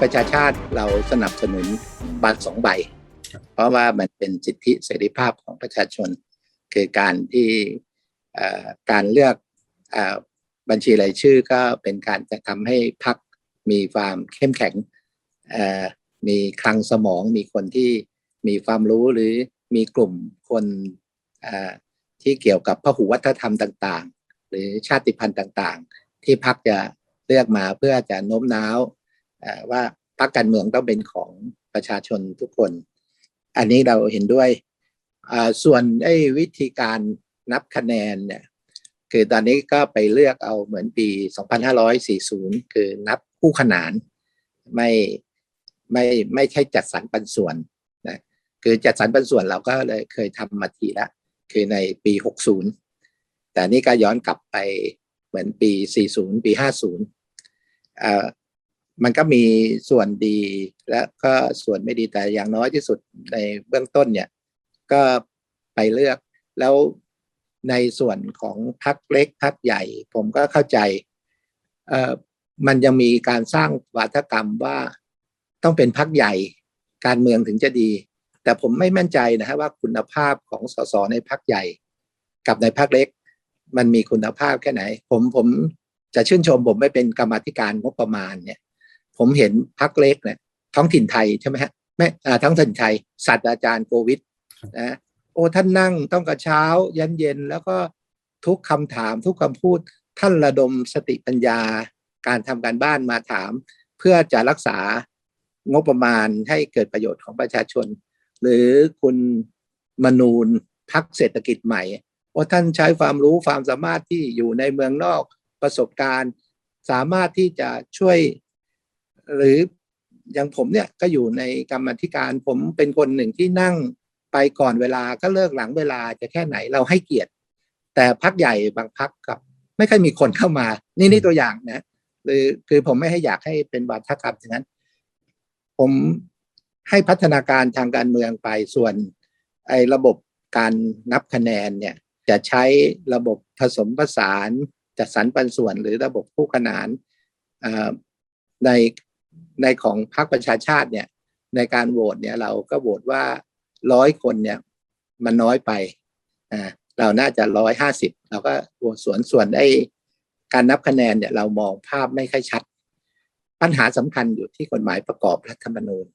ประชาชาติเราสนับสนุนบัตรสองใบ เพราะว่ามันเป็นสิทธิเสรีภาพของประชาชน คือการที่เอ่อการเลือกเอ่อบัญชีรายชื่อก็เป็นการจะทำให้พรรคมีความเข้มแข็งเอ่อมีคลังสมองมีคนที่มีความรู้หรือมีกลุ่มคนเอ่อที่เกี่ยวกับพหุวัฒนธรรมต่าง ๆ หรือชาติพันธุ์ต่าง ๆ ที่พรรคจะเลือกมาเพื่อจะโน้มน้าวเอ่อว่า พรรคการเมืองต้องเป็นของประชาชนทุกคน อันนี้เราเห็นด้วยส่วนไอ้วิธีการนับคะแนนเนี่ยคือตอนนี้ก็ไปเลือกเอาเหมือนปี 2540 คือนับคู่ขนานไม่ไม่ไม่ใช่จัดสรรปันส่วนนะคือจัดสรรปันส่วนเราก็เลยเคยทำมาทีละ คือในปี 60 แต่นี่ก็ย้อนกลับไปเหมือนปี 40 ปี 50อ่า มันก็มีส่วนดีและก็ส่วนไม่ดีแต่อย่างน้อยที่สุดในเบื้องต้นเนี่ย ก็ไปเลือกแล้วในส่วนของพักเล็กพักใหญ่ ผมก็เข้าใจเอ่อมันยังมีการสร้างวัฒกรรมว่าต้องเป็นพักใหญ่การเมืองถึงจะดี แต่ผมไม่มั่นใจนะฮะว่าคุณภาพของสสในพักใหญ่ กับในพักเล็ก มันมีคุณภาพแค่ไหน ผมผมจะชื่นชมผมไม่เป็นกรรมธิการงบประมาณเนี่ย ผมเห็นพักเล็กเนี่ยท้องถิ่นไทยใช่ไหมฮะไม่อ่าท้องถิ่นไทยศาสตราจารย์โควิดนะโอ้ท่านนั่งต้องกระเช้ายันเย็นแล้วก็ทุกคำถามทุกคำพูดท่านระดมสติปัญญา การทำการบ้านมาถาม เพื่อจะรักษางบประมาณให้เกิดประโยชน์ของประชาชน หรือคุณมนูนพักเศรษฐกิจใหม่ว่าท่านใช้ความรู้ความสามารถที่อยู่ในเมืองนอกประสบการณ์ สามารถที่จะช่วย หรืออย่างผมเนี่ยก็อยู่ในกรรมธิการผมเป็นคนหนึ่งที่นั่งไปก่อนเวลาก็เลิกหลังเวลาจะแค่ไหนเราให้เกียรติ แต่พักใหญ่บางพักกับ ไม่ค่อยมีคนเข้ามา นี่นี่ตัวอย่างนะหรือคือผมไม่ให้อยากให้เป็นวาทกรรมอย่างนั้น ผมให้พัฒนาการทางการเมืองไปส่วน ไอ้ระบบการนับคะแนนเนี่ย จะใช้ระบบผสมผสานจัดสรรปันส่วนหรือระบบคู่ขนานเอ่อใน ในของพรรคประชาชาติเนี่ย ในการโหวตเนี่ยเราก็โหวตว่าร้อยคนเนี่ยมันน้อยไปอ่าเราน่าจะร้อยห้าสิบเราก็โหวตสวนส่วนไอ้การนับคะแนนเนี่ยเรามองภาพไม่ค่อยชัด ปัญหาสำคัญอยู่ที่กฎหมายประกอบรัฐธรรมนูญ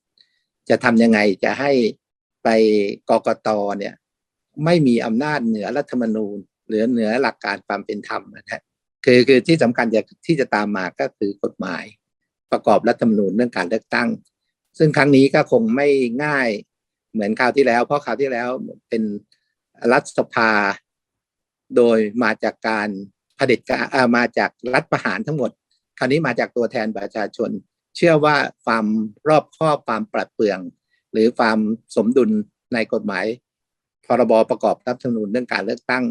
จะทำยังไงจะให้ไปกกตเนี่ยไม่มีอำนาจเหนือรัฐธรรมนูญ หรือเหนือหลักการความเป็นธรรมนะฮะคือคือที่สำคัญจะที่จะตามมาก็คือกฎหมาย ประกอบรัฐธรรมนูญเรื่องการเลือกตั้ง ซึ่งครั้งนี้ก็คงไม่ง่ายเหมือนคราวที่แล้ว เพราะคราวที่แล้วเป็นรัฐสภา โดยมาจากการเผด็จการมาจากรัฐประหารทั้งหมด คราวนี้มาจากตัวแทนประชาชน เชื่อว่าความรอบคอบความปรัดเปลือง หรือความสมดุลในกฎหมายพรบประกอบรัฐธรรมนูญเรื่องการเลือกตั้ง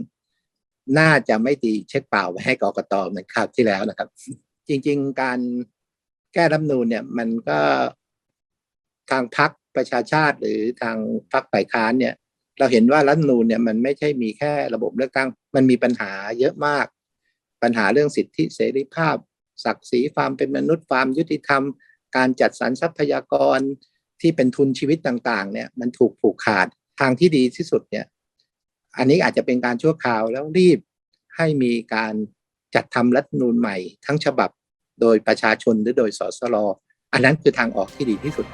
น่าจะไม่ตีเช็คเปล่าไว้ให้กรกตเหมือนคราวที่แล้วนะครับ จริง ๆ การ แก้รัฐนูญเนี่ยมันก็ทางพรรคประชาชาติหรือทางพรรคฝ่ายค้านเนี่ย เราเห็นว่ารัฐนูญเนี่ยมันไม่ใช่มีแค่ระบบเลือกตั้ง มันมีปัญหาเยอะมาก ปัญหาเรื่องสิทธิเสรีภาพ ศักดิ์ศรีความเป็นมนุษย์ความยุติธรรม การจัดสรรทรัพยากรที่เป็นทุนชีวิตต่างๆ เนี่ยมันถูกผูกขาดทางที่ดีที่สุดเนี่ย อันนี้อาจจะเป็นการชั่วคราวแล้วรีบให้มีการจัดทำรัฐนูญใหม่ ทั้งฉบับ โดยประชาชนหรือโดยสสรอันนั้นคือทางออกที่ดีที่สุด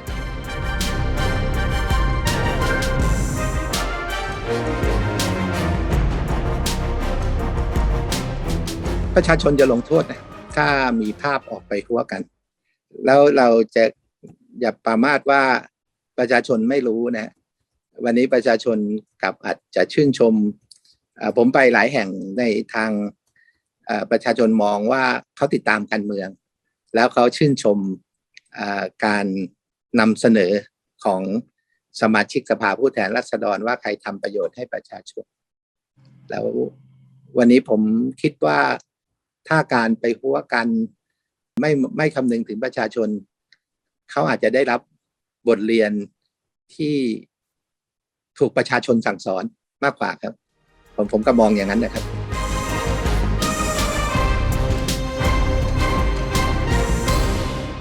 ประชาชนจะลงโทษนะถ้ามีภาพออกไปหัวกัน แล้วเราจะอย่าประมาทว่าประชาชนไม่รู้นะวันนี้ประชาชนกับอาจจะชื่นชม ผมไปหลายแห่งในทาง ประชาชนมองว่าเขาติดตามการเมือง แล้วเขาชื่นชมการนำเสนอของสมาชิกสภาผู้แทนราษฎรว่าใครทำประโยชน์ให้ประชาชน แล้ววันนี้ผมคิดว่าถ้าการไปหัวกันไม่ไม่คำนึงถึงประชาชน เขาอาจจะได้รับบทเรียนที่ถูกประชาชนสั่งสอนมากกว่าครับ ผมผมก็มองอย่างนั้นนะครับ